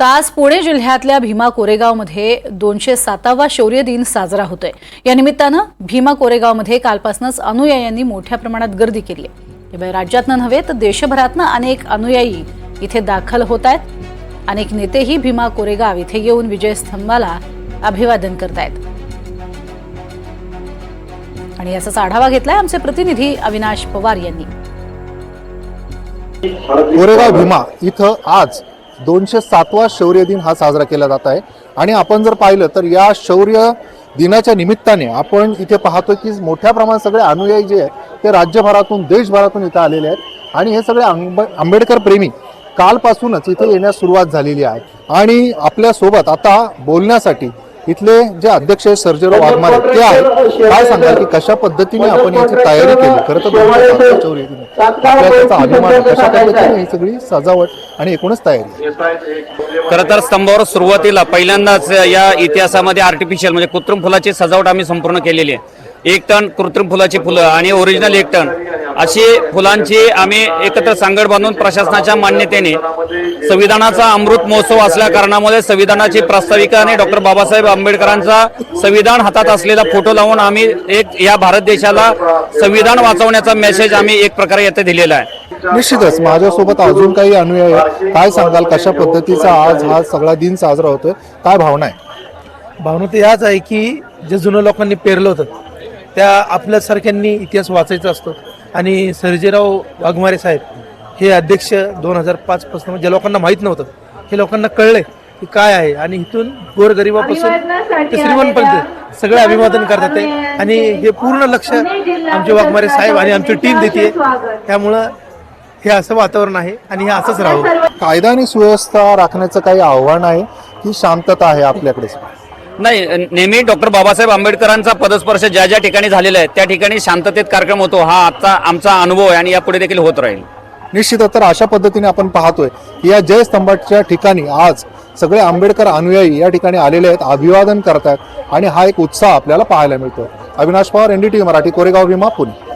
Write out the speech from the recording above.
तर आज पुणे जिल्ह्यातल्या भीमा कोरेगावमध्ये दोनशे सातावा शौर्य दिन साजरा होतोय. या निमित्तानं भीमा कोरेगावमध्ये कालपासूनच अनुयायांनी मोठ्या प्रमाणात गर्दी केली आहे. राज्यातनं नव्हे तर देशभरातनं अनेक अनुयायी इथे दाखल होत आहेत. अनेक नेतेही भीमा कोरेगाव इथे येऊन विजयस्तंभाला अभिवादन करतायत. आणि याचाच आढावा घेतलाय आमचे प्रतिनिधी अविनाश पवार यांनी. कोरेगाव भीमा इथं आज दोनशे सातवा शौर्य दिन हा साजरा केला जात आहे. आणि आपण जर पाहिलं तर या शौर्य दिनाच्या निमित्ताने आपण इथे पाहतो की मोठ्या प्रमाणात सगळे अनुयायी जे आहेत ते राज्यभरातून देशभरातून इथं आलेले आहेत. आणि हे सगळे आंबे आंबेडकर प्रेमी कालपासूनच इथे येण्यास सुरुवात झालेली आहे. आणि आपल्यासोबत आता बोलण्यासाठी इथले जे अध्यक्ष आहेत सर्जेराव वाघमारे ते आहेत. काय सांगाल की कशा पद्धतीने आपण याची तयारी केली? खरं तर. आपल्या त्याचा अभिमान. कशा पद्धतीने ही सगळी सजावट आणि एकूणच तयारी खरं तर स्तंभावर सुरुवातीला पहिल्यांदाच या इतिहासामध्ये आर्टिफिशियल म्हणजे कृत्रिम फुलाची सजावट आम्ही संपूर्ण केलेली आहे. एक टन कृत्रिम फुलाची फुलं आणि ओरिजिनल एक टन. अशी फुलांची आम्ही एकत्र सांगड बांधून प्रशासनाच्या मान्यतेने संविधानाचा अमृत महोत्सव असल्या कारणामुळे संविधानाची प्रास्ताविका आणि डॉक्टर बाबासाहेब आंबेडकरांचा संविधान हातात असलेला फोटो लावून आम्ही एक या भारत देशाला संविधान वाचवण्याचा मेसेज आम्ही एक प्रकारे येथे दिलेला आहे. निश्चितच माझ्यासोबत अजून काही अनुयायी काय सांगाल कशा पद्धतीचा आज हा सगळा दिन साजरा होतोय? काय भावना आहे? भावना तर याच आहे की जे जुनं लोकांनी पेरलं होतं त्या आपल्यासारख्यांनी इतिहास वाचायचा असतो. आणि सर्जेराव वाघमारे साहेब हे अध्यक्ष दोन हजार पाच पासून ज्या लोकांना माहीत नव्हतं हे लोकांना कळलंय की काय आहे. आणि इथून गोरगरिबापासून ते श्रीमंतपर्यंत सगळे अभिवादन करतात ते. आणि हे पूर्ण लक्ष आमचे वाघमारे साहेब आणि आमची टीम देते. त्यामुळं हे असं वातावरण आहे आणि हे असंच राहू. कायदा आणि सुव्यवस्था राखण्याचं काही आव्हान आहे की शांतता आहे आपल्याकडे? नाही नेहमी डॉक्टर बाबासाहेब आंबेडकरांचा पदस्पर्श ज्या ज्या ठिकाणी झालेला आहे त्या ठिकाणी शांततेत कार्यक्रम होतो हा आजचा आमचा अनुभव आहे आणि यापुढे देखील होत राहील. निश्चितच तर अशा पद्धतीने आपण पाहतोय की या जयस्तंभाच्या ठिकाणी आज सगळे आंबेडकर अनुयायी या ठिकाणी आलेले आहेत अभिवादन करतात आणि हा एक उत्साह आपल्याला पाहायला मिळतो अविनाश पवार एनडीटीव्ही मराठी कोरेगाव भीमा पुणे.